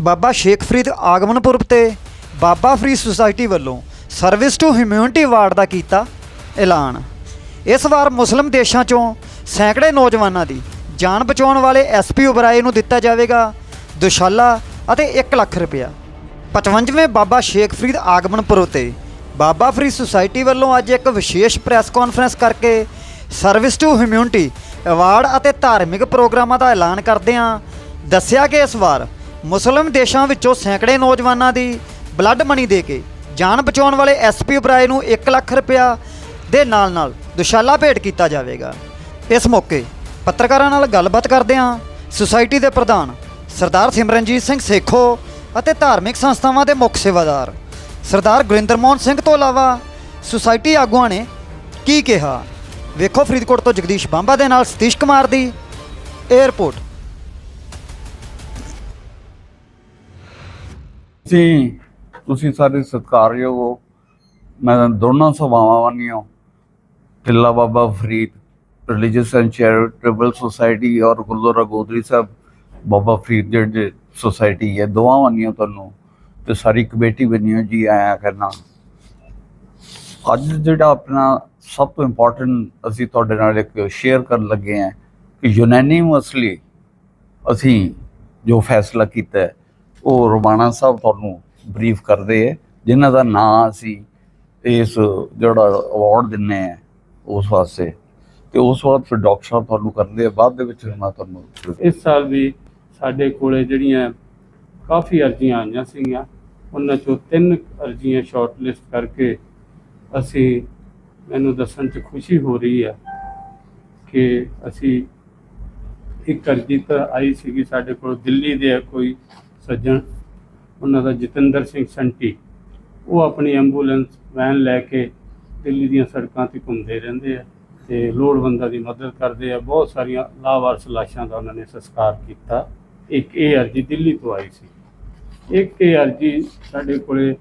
ਬਾਬਾ ਸ਼ੇਖ ਫਰੀਦ ਆਗਮਨ ਪੁਰਬ ਤੇ ਬਾਬਾ ਫਰੀਦ ਸੁਸਾਇਟੀ ਵੱਲੋਂ ਸਰਵਿਸ ਟੂ ਹਿਊਮੈਨਿਟੀ ਅਵਾਰਡ ਦਾ ਕੀਤਾ ਐਲਾਨ। ਇਸ ਵਾਰ ਮੁਸਲਿਮ ਦੇਸ਼ਾਂ ਚੋਂ ਸੈਂਕੜੇ ਨੌਜਵਾਨਾਂ ਦੀ ਜਾਨ ਬਚਾਉਣ ਵਾਲੇ ਐਸਪੀ ਉਬਰਾਏ ਨੂੰ ਦਿੱਤਾ ਜਾਵੇਗਾ ਦੁਸ਼ਾਲਾ ਅਤੇ 1 ਲੱਖ ਰੁਪਇਆ। 55ਵੇਂ ਬਾਬਾ ਸ਼ੇਖ ਫਰੀਦ ਆਗਮਨ ਪੁਰਬ ਤੇ ਬਾਬਾ ਫਰੀਦ ਸੁਸਾਇਟੀ ਵੱਲੋਂ ਅੱਜ ਇੱਕ ਵਿਸ਼ੇਸ਼ ਪ੍ਰੈਸ ਕਾਨਫਰੰਸ ਕਰਕੇ ਸਰਵਿਸ ਟੂ ਹਿਊਮੈਨਿਟੀ ਅਵਾਰਡ ਅਤੇ ਧਾਰਮਿਕ ਪ੍ਰੋਗਰਾਮਾਂ ਦਾ ਐਲਾਨ ਕਰਦਿਆਂ ਦੱਸਿਆ ਕਿ ਇਸ ਵਾਰ ਮੁਸਲਿਮ ਦੇਸ਼ਾਂ ਵਿੱਚੋਂ ਸੈਂਕੜੇ ਨੌਜਵਾਨਾਂ ਦੀ ਬਲੱਡ ਮਨੀ ਦੇ ਕੇ ਜਾਨ ਬਚਾਉਣ ਵਾਲੇ ਐਸਪੀ ਉਪਰਾਏ ਨੂੰ 1 ਲੱਖ ਰੁਪਇਆ ਦੇ ਨਾਲ ਨਾਲ ਦੁਸ਼ਾਲਾ ਭੇਟ ਕੀਤਾ ਜਾਵੇਗਾ। ਇਸ ਮੌਕੇ ਪੱਤਰਕਾਰਾਂ ਨਾਲ ਗੱਲਬਾਤ ਕਰਦਿਆਂ ਸੁਸਾਇਟੀ ਦੇ ਪ੍ਰਧਾਨ ਸਰਦਾਰ ਸਿਮਰਨਜੀਤ ਸਿੰਘ ਸੇਖੋ ਅਤੇ ਧਾਰਮਿਕ ਸੰਸਥਾਵਾਂ ਦੇ ਮੁੱਖ ਸੇਵਾਦਾਰ ਸਰਦਾਰ ਗੁਰਿੰਦਰ ਮੋਹਨ ਸਿੰਘ ਤੋਂ ਇਲਾਵਾ ਸੁਸਾਇਟੀ ਆਗੂਆਂ ਨੇ ਕੀ ਕਿਹਾ। ਵੇਖੋ ਫਰੀਦਕੋਟ ਤੋਂ ਜਗਦੀਸ਼ ਬਾਂਬਾ ਦੇ ਨਾਲ ਸਤੀਸ਼ ਕੁਮਾਰ ਦੀ 에ਅਰਪੋਰਟ ਤੁਸੀਂ ਸਾਰੇ ਸਤਿਕਾਰਯੋਗ ਹੋ। ਮੈਂ ਦੋਨਾਂ ਸਭਾਵਾਂ ਵਾਨੀਓ Tilla Baba Farid religious and charitable society ਔਰ ਗੁਰਦੁਆਰਾ ਗੋਦਰੀ ਸਾਹਿਬ, ਬਾਬਾ ਫਰੀਦ ਜਿਹੜੀ ਸੁਸਾਇਟੀ ਹੈ। ਦੋਵਾਂ ਵਾਨੀਓ ਤੁਹਾਨੂੰ ਤੇ ਸਾਰੀ ਕਮੇਟੀ ਬਣੀ ਜੀ, ਆਇਆ ਕਰਨਾ। ਅੱਜ ਜਿਹੜਾ ਆਪਣਾ ਸਭ ਤੋਂ ਇੰਪੋਰਟੈਂਟ ਅਸੀਂ ਤੁਹਾਡੇ ਨਾਲ ਇੱਕ ਸ਼ੇਅਰ ਕਰਨ ਲੱਗੇ ਹਾਂ ਕਿ ਯੂਨੈਨਿਮਸਲੀ ਅਸੀਂ ਜੋ ਫੈਸਲਾ ਕੀਤਾ ਹੈ ਉਹ ਰੋਮਾਣਾ ਸਾਹਿਬ ਤੁਹਾਨੂੰ ਬਰੀਫ ਕਰਦੇ ਹੈ ਜਿਨ੍ਹਾਂ ਦਾ ਨਾਂ ਅਸੀਂ ਇਸ ਜਿਹੜਾ ਅਵਾਰਡ ਦਿੰਨੇ ਆ ਉਸ ਵਾਸਤੇ। ਤੇ ਉਸ ਵਾਰ ਫਿਰ ਡਾਕਟਰ ਸਾਹਿਬ ਤੁਹਾਨੂੰ ਕਰਦੇ ਆ ਬਾਅਦ ਦੇ ਵਿੱਚ ਮੈਂ ਤੁਹਾਨੂੰ ਇਸ ਸਾਲ ਵੀ ਸਾਡੇ ਕੋਲੇ ਜਿਹੜੀਆਂ ਕਾਫੀ ਅਰਜ਼ੀਆਂ ਆਈਆਂ ਸੀਗੀਆਂ, ਉਹਨਾਂ ਚੋਂ ਤਿੰਨ ਅਰਜ਼ੀਆਂ ਸ਼ਾਰਟ ਲਿਸਟ ਕਰਕੇ ਅਸੀਂ ਮੈਨੂੰ ਦੱਸਣ 'ਚ ਖੁਸ਼ੀ ਹੋ ਰਹੀ ਹੈ ਕਿ ਅਸੀਂ ਇੱਕ ਅਰਜ਼ੀ ਤਾਂ ਆਈ ਸੀਗੀ ਸਾਡੇ ਕੋਲ, ਦਿੱਲੀ ਦੇ ਕੋਈ ਸੱਜਣ, ਉਹਨਾਂ ਦਾ ਜਤਿੰਦਰ ਸਿੰਘ ਸੰਟੀ, ਉਹ ਆਪਣੀ ਐਂਬੂਲੈਂਸ ਵੈਨ ਲੈ ਕੇ ਦਿੱਲੀ ਦੀਆਂ ਸੜਕਾਂ ਤੇ ਘੁੰਮਦੇ ਰਹਿੰਦੇ ਆ ਤੇ ਲੋੜਵੰਦਾਂ ਦੀ ਮਦਦ ਕਰਦੇ ਆ। ਬਹੁਤ ਸਾਰੀਆਂ ਲਾਵਾਰਸ ਲਾਸ਼ਾਂ ਦਾ ਉਹਨਾਂ ਨੇ ਸੰਸਕਾਰ ਕੀਤਾ। ਇੱਕ ਇਹ ਅਰਜੀ ਦਿੱਲੀ ਤੋਂ ਆਈ ਸੀ। ਇੱਕ ਇਹ ਅਰਜੀ ਸਾਡੇ ਕੋਲੇ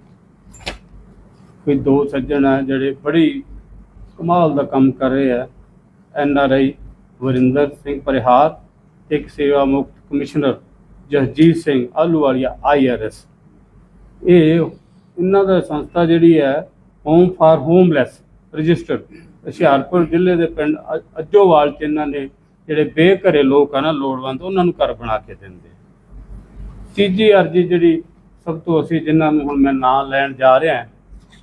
ਕੋਈ ਦੋ ਸੱਜਣ ਆ, ਜਿਹੜੇ ਬੜੀ ਕਮਾਲ ਦਾ ਕੰਮ ਕਰ ਰਹੇ ਆ। N R I Varinder Singh Parihar, ਇੱਕ ਸੇਵਾ ਮੁਕਤ ਕਮਿਸ਼ਨਰ ਜਸਜੀਤ ਸਿੰਘ ਆਲੂਵਾਲੀਆ ਆਈਆਰਐਸ ਇਹ ਇਹਨਾਂ ਦਾ ਸੰਸਥਾ ਜਿਹੜੀ ਹੈ home for homeless registered Hoshiarpur ਜ਼ਿਲ੍ਹੇ ਦੇ ਪਿੰਡ ਅ- ਅੱਜੋਵਾਲ ਚ ਇਹਨਾਂ ਨੇ ਜਿਹੜੇ ਬੇਘਰੇ ਲੋਕ ਆ ਨਾ, ਲੋੜਵੰਦ, ਉਹਨਾਂ ਨੂੰ ਘਰ ਬਣਾ ਕੇ ਦਿੰਦੇ। ਤੀਜੀ ਅਰਜੀ ਜਿਹੜੀ ਸਭ ਤੋਂ ਅਸੀਂ ਜਿਨ੍ਹਾਂ ਨੂੰ ਹੁਣ ਮੈਂ ਨਾਂ ਲੈਣ ਜਾ ਰਿਹਾ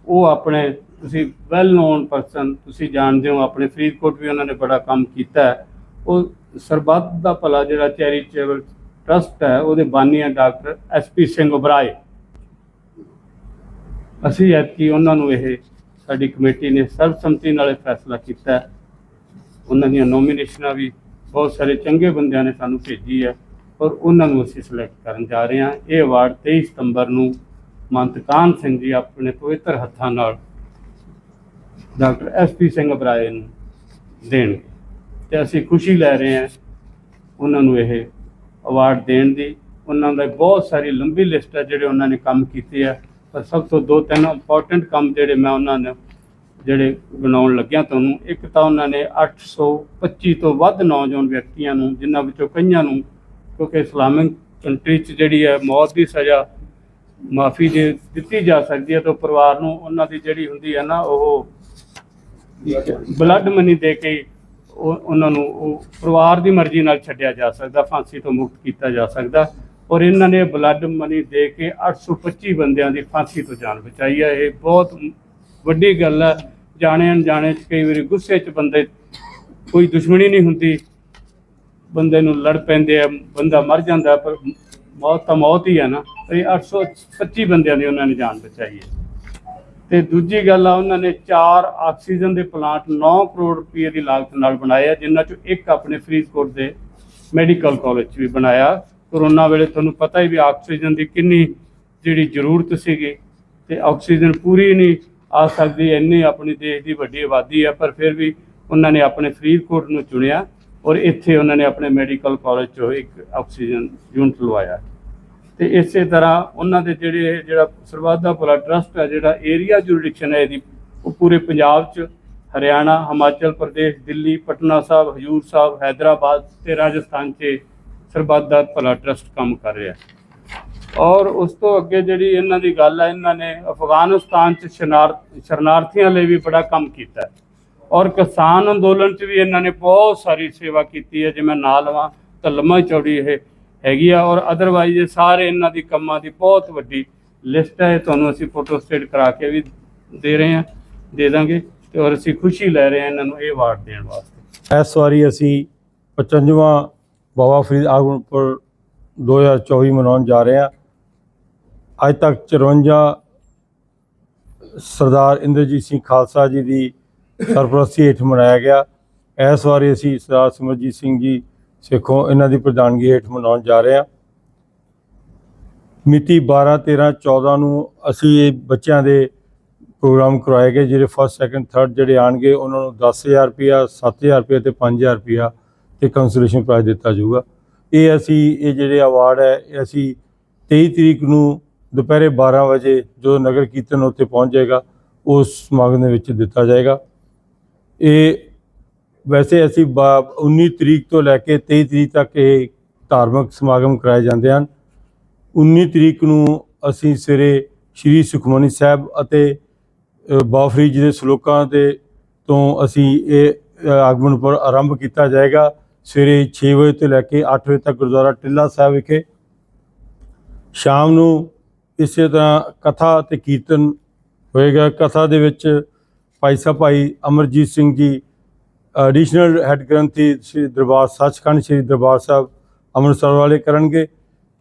ਉਹ ਆਪਣੇ ਤੁਸੀਂ ਵੈਲ ਨੋਨ ਪਰਸਨ ਤੁਸੀਂ ਜਾਣਦੇ ਹੋ, ਆਪਣੇ ਫਰੀਦਕੋਟ ਵੀ ਉਹਨਾਂ ਨੇ ਬੜਾ ਕੰਮ ਕੀਤਾ ਹੈ। ਉਹ ਸਰਬੱਤ ਦਾ ਭਲਾ ਜਿਹੜਾ ਚੈਰੀਟੇਬਲ ਟਰਸਟ ਹੈ, ਉਹਦੇ ਬਾਨੀ ਹੈ ਡਾਕਟਰ ਐਸਪੀ ਸਿੰਘ ਉਬਰਾਏ। ਅਸੀਂ ਐਤਕੀ ਉਹਨਾਂ ਨੂੰ ਇਹ ਸਾਡੀ ਕਮੇਟੀ ਨੇ ਸਰਬਸੰਮਤੀ ਨਾਲ ਇਹ ਫੈਸਲਾ ਕੀਤਾ ਉਹਨਾਂ ਦੀਆਂ ਨੋਮੀਨੇਸ਼ਨਾਂ ਵੀ ਬਹੁਤ ਸਾਰੇ ਚੰਗੇ ਬੰਦਿਆਂ ਨੇ ਸਾਨੂੰ ਭੇਜੀ ਹੈ ਔਰ ਉਹਨਾਂ ਨੂੰ ਅਸੀਂ ਸਿਲੈਕਟ ਕਰਨ ਜਾ ਰਹੇ ਹਾਂ। ਇਹ ਅਵਾਰਡ 23 ਸਤੰਬਰ ਨੂੰ ਮੰਤ ਕਾਨ ਸਿੰਘ ਜੀ ਆਪਣੇ ਪਵਿੱਤਰ ਹੱਥਾਂ ਨਾਲ ਡਾਕਟਰ ਐਸਪੀ ਸਿੰਘ ਅਬਰਾਏ ਨੂੰ ਦੇਣਗੇ। ਤੇ ਅਸੀਂ ਖੁਸ਼ੀ ਲੈ ਰਹੇ ਹਾਂ ਉਹਨਾਂ ਨੂੰ ਇਹ ਅਵਾਰਡ ਦੇਣ ਦੀ। ਉਹਨਾਂ ਦਾ ਬਹੁਤ ਸਾਰੀ ਲੰਬੀ ਲਿਸਟ ਹੈ ਜਿਹੜੇ ਉਹਨਾਂ ਨੇ ਕੰਮ ਕੀਤੇ ਆ। ਪਰ ਸਭ ਤੋਂ ਦੋ ਤਿੰਨ ਇੰਪੋਰਟੈਂਟ ਕੰਮ ਜਿਹੜੇ ਮੈਂ ਉਹਨਾਂ ਨੇ ਜਿਹੜੇ ਬਣਾਉਣ ਲੱਗਿਆ ਤੁਹਾਨੂੰ ਇੱਕ ਤਾਂ ਉਹਨਾਂ ਨੇ 825 ਤੋਂ ਵੱਧ ਨੌਜਵਾਨ ਵਿਅਕਤੀਆਂ ਨੂੰ, ਜਿਨ੍ਹਾਂ ਵਿੱਚੋਂ ਕਈਆਂ ਨੂੰ, ਕਿਉਂਕਿ ਇਸਲਾਮਿਕ ਕੰਟਰੀ 'ਚ ਜਿਹੜੀ ਹੈ ਮੌਤ ਦੀ ਸਜ਼ਾ ਮਾਫੀ ਦੇ ਦਿੱਤੀ ਜਾ ਸਕਦੀ ਹੈ ਤਾਂ ਪਰਿਵਾਰ ਨੂੰ ਉਹਨਾਂ ਦੀ ਜਿਹੜੀ ਹੁੰਦੀ ਹੈ ਨਾ, ਉਹ ਬਲੱਡ ਮਨੀ ਦੇ ਕੇ ਉਹ ਉਹਨਾਂ ਨੂੰ ਉਹ ਪਰਿਵਾਰ ਦੀ ਮਰਜ਼ੀ ਨਾਲ ਛੱਡਿਆ ਜਾ ਸਕਦਾ, ਫਾਂਸੀ ਤੋਂ ਮੁਕਤ ਕੀਤਾ ਜਾ ਸਕਦਾ। ਔਰ ਇਹਨਾਂ ਨੇ ਬਲੱਡ ਮਨੀ ਦੇ ਕੇ 825 ਬੰਦਿਆਂ ਦੀ ਫਾਂਸੀ ਤੋਂ ਜਾਨ ਬਚਾਈ ਹੈ। ਇਹ ਬਹੁਤ ਵੱਡੀ ਗੱਲ ਹੈ। ਜਾਣੇ ਅਣਜਾਣੇ ਚ ਕਈ ਵਾਰੀ ਗੁੱਸੇ ਚ ਬੰਦੇ, ਕੋਈ ਦੁਸ਼ਮਣੀ ਨਹੀਂ ਹੁੰਦੀ। ਬੰਦੇ ਨੂੰ ਲੜ ਪੈਂਦੇ ਆ, ਬੰਦਾ ਮਰ ਜਾਂਦਾ, ਪਰ ਮੌਤ ਤਾਂ ਮੌਤ ਹੀ ਹੈ ਨਾ। ਇਹ 825 ਬੰਦਿਆਂ ਦੀ ਉਹਨਾਂ ਨੇ ਜਾਨ ਬਚਾਈ ਹੈ। ਤੇ ਦੂਜੀ ਗੱਲ ਆ, ਉਹਨਾਂ ਨੇ ਚਾਰ ਆਕਸੀਜਨ ਦੇ ਪਲਾਂਟ 9 ਕਰੋੜ ਰੁਪਏ ਦੀ ਲਾਗਤ ਨਾਲ ਬਣਾਏ ਆ, ਜਿਨ੍ਹਾਂ ਚੋਂ ਇੱਕ ਆਪਣੇ ਫਰੀਦਕੋਟ ਦੇ ਮੈਡੀਕਲ ਕਾਲਜ 'ਚ ਵੀ ਬਣਾਇਆ। ਕਰੋਨਾ ਵੇਲੇ ਤੁਹਾਨੂੰ ਪਤਾ ਹੀ ਵੀ ਆਕਸੀਜਨ ਦੀ ਕਿੰਨੀ ਜਿਹੜੀ ਜ਼ਰੂਰਤ ਸੀਗੀ ਤੇ ਆਕਸੀਜਨ ਪੂਰੀ ਨਹੀਂ ਆ ਸਕਦੀ, ਇੰਨੀ ਆਪਣੀ ਦੇਸ਼ ਦੀ ਵੱਡੀ ਆਬਾਦੀ ਆ, ਪਰ ਫਿਰ ਵੀ ਉਹਨਾਂ ਨੇ ਆਪਣੇ ਫਰੀਦਕੋਟ ਨੂੰ ਚੁਣਿਆ ਔਰ ਇੱਥੇ ਉਹਨਾਂ ਨੇ ਆਪਣੇ ਮੈਡੀਕਲ ਕਾਲਜ 'ਚੋਂ ਇੱਕ ਆਕਸੀਜਨ ਯੂਨਿਟ ਲਵਾਇਆ। ਤੇ ਇਸੇ ਤਰ੍ਹਾਂ ਉਹਨਾਂ ਦੇ ਜਿਹੜੇ ਇਹ ਜਿਹੜਾ ਸਰਬੱਤ ਦਾ ਭਲਾ ਟਰਸਟ ਹੈ ਜਿਹੜਾ ਏਰੀਆ ਜੁਰਿਡਿਕਸ਼ਨ ਹੈ ਇਹਦੀ, ਉਹ ਪੂਰੇ ਪੰਜਾਬ 'ਚ, ਹਰਿਆਣਾ, ਹਿਮਾਚਲ ਪ੍ਰਦੇਸ਼, ਦਿੱਲੀ, ਪਟਨਾ ਸਾਹਿਬ, ਹਜੂਰ ਸਾਹਿਬ, ਹੈਦਰਾਬਾਦ ਤੇ ਰਾਜਸਥਾਨ 'ਚ ਸਰਬੱਤ ਦਾ ਭਲਾ ਟਰਸਟ ਕੰਮ ਕਰ ਰਿਹਾ ਹੈ। ਔਰ ਉਸ ਤੋਂ ਅੱਗੇ ਜਿਹੜੀ ਇਹਨਾਂ ਦੀ ਗੱਲ ਹੈ ਇਹਨਾਂ ਨੇ ਅਫਗਾਨਿਸਤਾਨ 'ਚ ਸ਼ਰਨਾਰ, ਸ਼ਰਨਾਰਥੀਆਂ ਲਈ ਵੀ ਬੜਾ ਕੰਮ ਕੀਤਾ ਔਰ ਕਿਸਾਨ ਅੰਦੋਲਨ 'ਚ ਵੀ ਇਹਨਾਂ ਨੇ ਬਹੁਤ ਸਾਰੀ ਸੇਵਾ ਕੀਤੀ ਹੈ ਜਿਵੇਂ ਨਾਲ ਲਵਾਂ, ਤਾਂ ਲੰਮਾ ਚੌੜੀ ਇਹ ਹੈਗੀ ਆ ਔਰ ਅਦਰਵਾਈਜ਼ ਇਹ ਸਾਰੇ ਇਹਨਾਂ ਦੀ ਕੰਮਾਂ ਦੀ ਬਹੁਤ ਵੱਡੀ ਲਿਸਟ ਹੈ। ਇਹ ਤੁਹਾਨੂੰ ਅਸੀਂ ਫੋਟੋ ਸਟੇਟ ਕਰਾ ਕੇ ਵੀ ਦੇ ਰਹੇ ਹਾਂ, ਦੇ ਦਾਂਗੇ ਤੇ ਔਰ ਅਸੀਂ ਖੁਸ਼ੀ ਲੈ ਰਹੇ ਹਾਂ ਇਹਨਾਂ ਨੂੰ ਇਹ ਵਾਰਡ ਦੇਣ ਵਾਸਤੇ। ਇਸ ਵਾਰੀ ਅਸੀਂ 55ਵਾਂ ਬਾਬਾ ਫਰੀਦ ਆਗਮਨਪੁਰ 2024 ਮਨਾਉਣ ਜਾ ਰਹੇ ਹਾਂ। ਅੱਜ ਤੱਕ 54 ਸਰਦਾਰ ਇੰਦਰਜੀਤ ਸਿੰਘ ਖਾਲਸਾ ਜੀ ਦੀ ਸਰਪ੍ਰਸਤੀ ਹੇਠ ਮਨਾਇਆ ਗਿਆ। ਇਸ ਵਾਰੀ ਅਸੀਂ ਸਰਦਾਰ ਸਿਮਰਜੀਤ ਸਿੰਘ ਜੀ ਸਿੱਖੋਂ, ਇਹਨਾਂ ਦੀ ਪ੍ਰਧਾਨਗੀ ਹੇਠ ਮਨਾਉਣ ਜਾ ਰਹੇ ਹਾਂ। ਮਿਤੀ 12 13 14 ਨੂੰ ਅਸੀਂ ਇਹ ਬੱਚਿਆਂ ਦੇ ਪ੍ਰੋਗਰਾਮ ਕਰਵਾਏ ਗਏ, ਜਿਹੜੇ ਫਸਟ ਸੈਕੰਡ ਥਰਡ ਜਿਹੜੇ ਆਣਗੇ ਉਹਨਾਂ ਨੂੰ 10000 ਰੁਪਇਆ 7000 ਰੁਪਇਆ ਤੇ 5000 ਰੁਪਇਆ ਤੇ ਕੰਸੋਲੇਸ਼ਨ ਪ੍ਰਾਈਜ਼ ਦਿੱਤਾ ਜਾਊਗਾ। ਇਹ ਅਸੀਂ, ਇਹ ਜਿਹੜੇ ਅਵਾਰਡ ਹੈ, ਇਹ ਅਸੀਂ 23 ਤਰੀਕ ਨੂੰ ਦੁਪਹਿਰੇ 12 ਵਜੇ ਜਦੋਂ ਨਗਰ ਕੀਰਤਨ ਉੱਥੇ ਪਹੁੰਚ ਜਾਏਗਾ, ਉਸ ਸਮਾਗਮ ਦੇ ਵਿੱਚ ਦਿੱਤਾ ਜਾਏਗਾ। ਇਹ ਵੈਸੇ ਅਸੀਂ ਬਾ- 19 ਤਰੀਕ ਤੋਂ ਲੈ ਕੇ 23 ਤਰੀਕ ਤੱਕ ਇਹ ਧਾਰਮਿਕ ਸਮਾਗਮ ਕਰਾਏ ਜਾਂਦੇ ਹਨ। 19 ਤਰੀਕ ਨੂੰ ਅਸੀਂ ਸਵੇਰੇ ਸ਼੍ਰੀ ਸੁਖਮਨੀ ਸਾਹਿਬ ਅਤੇ ਅ, ਬਾਬਾ ਜੀ ਦੇ ਸ਼ਲੋਕਾਂ ਦੇ ਤੋਂ ਅਸੀਂ ਇਹ ਆਗਮਨ ਪਰ ਆਰੰਭ ਕੀਤਾ ਜਾਏਗਾ। ਸਵੇਰੇ 6 ਵਜੇ ਤੋਂ ਲੈ ਕੇ 8 ਵਜੇ ਤੱਕ ਗੁਰਦੁਆਰਾ ਟਿੱਲਾ ਸਾਹਿਬ ਵਿਖੇ। ਸ਼ਾਮ ਨੂੰ ਇਸੇ ਤਰ੍ਹਾਂ ਕਥਾ ਤੇ ਕੀਰਤਨ ਹੋਏਗਾ। ਕਥਾ ਦੇ ਵਿੱਚ ਭਾਈ ਸਾਹਿਬ ਭਾਈ ਅਮਰਜੀਤ ਸਿੰਘ ਜੀ ਐਡੀਸ਼ਨਲ ਹੈੱਡ ਗ੍ਰੰਥੀ ਸ੍ਰੀ ਦਰਬਾਰ ਸੱਚਖੰਡ ਸ੍ਰੀ ਦਰਬਾਰ ਸਾਹਿਬ ਅੰਮ੍ਰਿਤਸਰ ਵਾਲੇ ਕਰਨਗੇ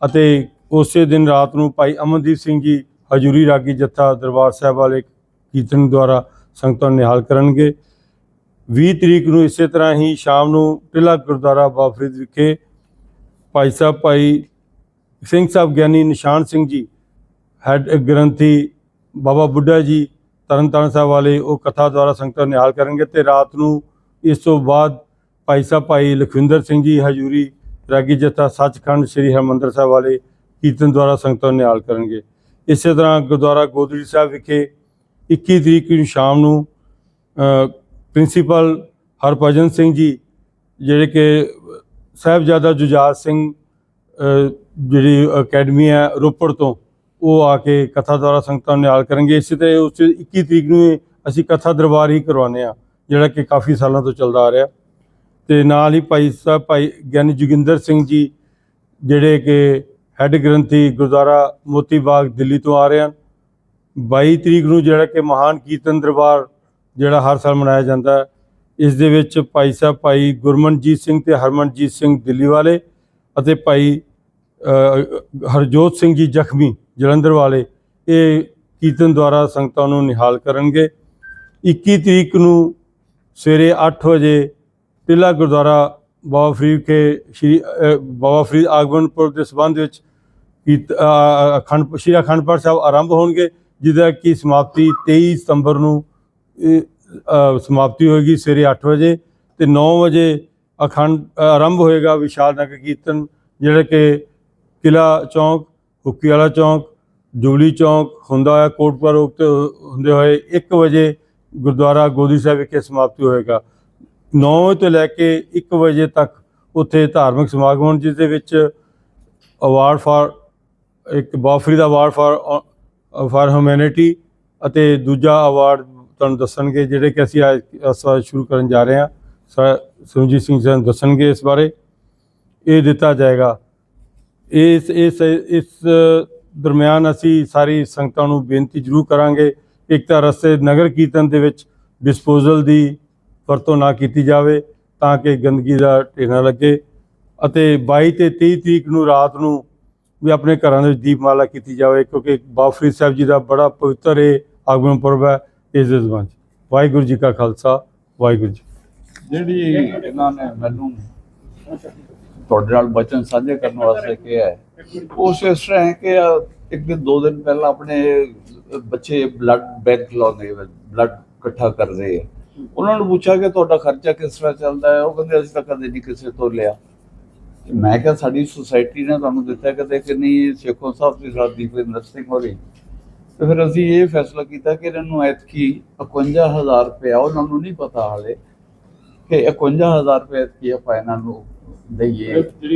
ਅਤੇ ਉਸੇ ਦਿਨ ਰਾਤ ਨੂੰ ਭਾਈ ਅਮਨਦੀਪ ਸਿੰਘ ਜੀ ਹਜੂਰੀ ਰਾਗੀ ਜੱਥਾ ਦਰਬਾਰ ਸਾਹਿਬ ਵਾਲੇ ਕੀਰਤਨ ਦੁਆਰਾ ਸੰਗਤਾਂ ਨੂੰ ਨਿਹਾਲ ਕਰਨਗੇ। 20 ਤਰੀਕ ਨੂੰ ਇਸੇ ਤਰ੍ਹਾਂ ਹੀ ਸ਼ਾਮ ਨੂੰ ਟਿੱਲਾ ਗੁਰਦੁਆਰਾ ਬਾਬਾ ਵਿਖੇ ਭਾਈ ਸਾਹਿਬ, ਭਾਈ ਸਿੰਘ ਸਾਹਿਬ ਗਿਆਨੀ ਨਿਸ਼ਾਨ ਸਿੰਘ ਜੀ ਹੈਡ ਗ੍ਰੰਥੀ ਬਾਬਾ ਬੁੱਢਾ ਜੀ, ਤਰਨਤਾਰਨ ਸਾਹਿਬ ਵਾਲੇ ਉਹ ਕਥਾ ਦੁਆਰਾ ਸੰਗਤਾਂ ਨਿਹਾਲ ਕਰਨਗੇ ਤੇ ਰਾਤ ਨੂੰ ਇਸ ਤੋਂ ਬਾਅਦ ਭਾਈ ਸਾਹਿਬ, ਭਾਈ ਲਖਵਿੰਦਰ ਸਿੰਘ ਜੀ, ਹਜੂਰੀ ਰਾਗੀ ਜੱਥਾ ਸੱਚਖੰਡ ਸ੍ਰੀ ਹਰਿਮੰਦਰ ਸਾਹਿਬ ਵਾਲੇ ਕੀਰਤਨ ਦੁਆਰਾ ਸੰਗਤਾਂ ਨੂੰ ਨਿਹਾਲ ਕਰਨਗੇ। ਇਸੇ ਤਰ੍ਹਾਂ ਗੁਰਦੁਆਰਾ ਗੋਦੜੀ ਸਾਹਿਬ ਵਿਖੇ 21 ਤਰੀਕ ਨੂੰ ਸ਼ਾਮ ਨੂੰ ਪ੍ਰਿੰਸੀਪਲ ਹਰਭਜਨ ਸਿੰਘ ਜੀ, ਜਿਹੜੇ ਕਿ ਸਾਹਿਬਜ਼ਾਦਾ ਜੁਝਾਰ ਸਿੰਘ ਜਿਹੜੀ ਅਕੈਡਮੀ ਹੈ ਰੋਪੜ ਤੋਂ, ਉਹ ਆ ਕੇ ਕਥਾ ਦੁਆਰਾ ਸੰਗਤਾਂ ਨੂੰ ਨਿਹਾਲ ਕਰਨਗੇ। ਇਸੇ ਤਰ੍ਹਾਂ ਉਸ 21 ਤਰੀਕ ਨੂੰ ਅਸੀਂ ਕਥਾ ਦਰਬਾਰ ਹੀ ਕਰਵਾਉਂਦੇ ਆ ਜਿਹੜਾ ਕਿ ਕਾਫੀ ਸਾਲਾਂ ਤੋਂ ਚੱਲਦਾ ਆ ਰਿਹਾ। ਤੇ ਨਾਲ ਹੀ ਭਾਈ ਸਾਹਿਬ, ਭਾਈ ਗਿਆਨੀ ਜੋਗਿੰਦਰ ਸਿੰਘ ਜੀ, ਜਿਹੜੇ ਕਿ ਹੈੱਡ ਗ੍ਰੰਥੀ ਗੁਰਦੁਆਰਾ ਮੋਤੀ ਬਾਗ ਦਿੱਲੀ ਤੋਂ ਆ ਰਹੇ ਹਨ। 22 ਤਰੀਕ ਨੂੰ ਜਿਹੜਾ ਕਿ ਮਹਾਨ ਕੀਰਤਨ ਦਰਬਾਰ ਜਿਹੜਾ ਹਰ ਸਾਲ ਮਨਾਇਆ ਜਾਂਦਾ ਹੈ। ਇਸ ਦੇ ਵਿੱਚ ਭਾਈ ਸਾਹਿਬ, ਭਾਈ ਗੁਰਮਨਜੀਤ ਸਿੰਘ ਤੇ ਹਰਮਨਜੀਤ ਸਿੰਘ ਦਿੱਲੀ ਵਾਲੇ ਅਤੇ ਭਾਈ ਹਰਜੋਤ ਸਿੰਘ ਜੀ ਜ਼ਖਮੀ ਜਲੰਧਰ ਵਾਲੇ ਇਹ ਕੀਰਤਨ ਦੁਆਰਾ ਸੰਗਤਾਂ ਨੂੰ ਨਿਹਾਲ ਕਰਨਗੇ। 21 ਤਰੀਕ ਨੂੰ ਸਵੇਰੇ 8 ਵਜੇ ਟਿੱਲਾ ਗੁਰਦੁਆਰਾ ਬਾਬਾ ਫਰੀਦ ਕੇ ਸ਼੍ਰੀ ਬਾਬਾ ਫਰੀਦ ਆਗਮਨਪੁਰ ਦੇ ਸਬੰਧ ਵਿੱਚ ਕੀਰਤ ਅਖੰਡ, ਸ਼੍ਰੀ ਅਖੰਡ ਪਾਠ ਸਾਹਿਬ ਆਰੰਭ ਹੋਣਗੇ, ਜਿਹਦਾ ਕਿ ਸਮਾਪਤੀ 23 ਸਤੰਬਰ ਨੂੰ ਸਮਾਪਤੀ ਹੋਏਗੀ ਸਵੇਰੇ 8 ਵਜੇ ਤੇ 9 ਵਜੇ ਅਖੰਡ ਆਰੰਭ ਹੋਏਗਾ ਵਿਸ਼ਾਲ ਨਗਰ ਕੀਰਤਨ, ਜਿਹੜਾ ਕਿ ਕਿਲਾ ਚੌਂਕ ਹੁੱਕੀ ਵਾਲਾ ਚੌਂਕ, ਜੁਬਲੀ ਚੌਂਕ ਹੁੰਦਾ ਹੋਇਆ ਕੋਟਪੁਰਾ ਰੋਡ ਹੁੰਦੇ ਹੋਏ 1 ਵਜੇ ਗੁਰਦੁਆਰਾ ਗੋਦੀ ਸਾਹਿਬ ਵਿਖੇ ਸਮਾਪਤੀ ਹੋਏਗਾ। 9 ਤੋਂ ਲੈ ਕੇ 1 ਵਜੇ ਤੱਕ ਉੱਥੇ ਧਾਰਮਿਕ ਸਮਾਗਮ ਹੋਣ ਜਿਸ ਦੇ ਵਿੱਚ ਅਵਾਰਡ ਫਾਰ ਇੱਕ ਬਾਫਰੀ ਦਾ ਅਵਾਰਡ ਫਾਰ ਫਾਰ ਹਿਊਮੈਨਿਟੀ ਅਤੇ ਦੂਜਾ ਅਵਾਰਡ ਤੁਹਾਨੂੰ ਦੱਸਣਗੇ ਜਿਹੜੇ ਕਿ ਅਸੀਂ ਅੱਜ ਇਸ ਵਾਰ ਸ਼ੁਰੂ ਕਰਨ ਜਾ ਰਹੇ ਹਾਂ। ਸਰ ਸੁਰਜੀਤ ਸਿੰਘ ਜੀ ਦੱਸਣਗੇ ਇਸ ਬਾਰੇ। ਇਹ ਦਿੱਤਾ ਜਾਏਗਾ। ਇਸ ਇਸ ਇਸ ਦਰਮਿਆਨ ਅਸੀਂ ਸਾਰੀ ਸੰਗਤਾਂ ਨੂੰ ਬੇਨਤੀ ਜ਼ਰੂਰ ਕਰਾਂਗੇ ਇੱਕ ਤਾਂ ਰਸਤੇ ਨਗਰ ਕੀਰਤਨ ਦੇ ਵਿੱਚ ਡਿਸਪੋਜ਼ਲ ਦੀ ਵਰਤੋਂ ਨਾ ਕੀਤੀ ਜਾਵੇ ਤਾਂ ਕਿ ਗੰਦਗੀ ਦਾ ਢੇਰ ਲੱਗੇ ਅਤੇ 22 ਤੇ 23 ਤਰੀਕ ਨੂੰ ਰਾਤ ਨੂੰ ਵੀ ਆਪਣੇ ਘਰਾਂ ਦੇ ਵਿੱਚ ਦੀਪਮਾਲਾ ਕੀਤੀ ਜਾਵੇ, ਕਿਉਂਕਿ ਬਾਫਰੀ ਸਾਹਿਬ ਜੀ ਦਾ ਬੜਾ ਪਵਿੱਤਰ ਇਹ ਆਗਮਨ ਪੁਰਬ ਹੈ ਇਸ ਦੇ ਜ਼ਬਾਨ 'ਚ। ਵਾਹਿਗੁਰੂ ਜੀ ਕਾ ਖਾਲਸਾ, ਵਾਹਿਗੁਰੂ ਜੀ ਜਿਹੜੀ ਇਹਨਾਂ ਨੇ ਮੈਨੂੰ ਤੁਹਾਡੇ ਨਾਲ ਬਚਨ ਸਾਂਝੇ ਕਰਨ ਵਾਸਤੇ ਕਿਹਾ ਹੈ। ਉਸ ਇਸ ਤਰ੍ਹਾਂ ਹੈ ਕਿ ਇੱਕ ਦਿਨ, ਦੋ ਦਿਨ ਪਹਿਲਾਂ ਆਪਣੇ ਬੱਚੇ ਬਲੱਡ ਬੈਂਕ ਲਾਉਂਦੇ ਬਲੱਡ ਇਕੱਠਾ ਕਰਦੇ ਆ। ਉਹਨਾਂ ਨੂੰ ਪੁੱਛਿਆ ਕਿ ਤੁਹਾਡਾ ਖਰਚਾ ਕਿਸ ਤਰ੍ਹਾਂ ਚੱਲਦਾ ਹੈ? ਉਹ ਕਹਿੰਦੇ, ਅਸੀਂ ਤਾਂ ਕਦੇ ਨਹੀਂ ਕਿਸੇ ਤੋਂ ਲਿਆ। ਮੈਂ ਕਿਹਾ, ਸਾਡੀ ਸੁਸਾਇਟੀ ਨੇ ਤੁਹਾਨੂੰ ਦਿੱਤਾ ਕਦੇ ਕਿ ਨਹੀਂ ਸ਼ੇਖੋ ਸਾਹਿਬ ਦੀ ਸਾਥ ਦੀਪਿੰਦਰ ਸਿੰਘ ਹੋਰੀ। ਤੇ ਫਿਰ ਅਸੀਂ ਇਹ ਫੈਸਲਾ ਕੀਤਾ ਕਿ ਇਹਨਾਂ ਨੂੰ ਐਤਕੀ 51000 ਰੁਪਇਆ, ਉਹਨਾਂ ਨੂੰ ਨਹੀਂ ਪਤਾ ਹਾਲੇ, ਕਿ 51000 ਰੁਪਏ ਐਤਕੀ ਆਪਾਂ ਇਹਨਾਂ ਨੂੰ ਦਈਏ ਜਿਹੜੀ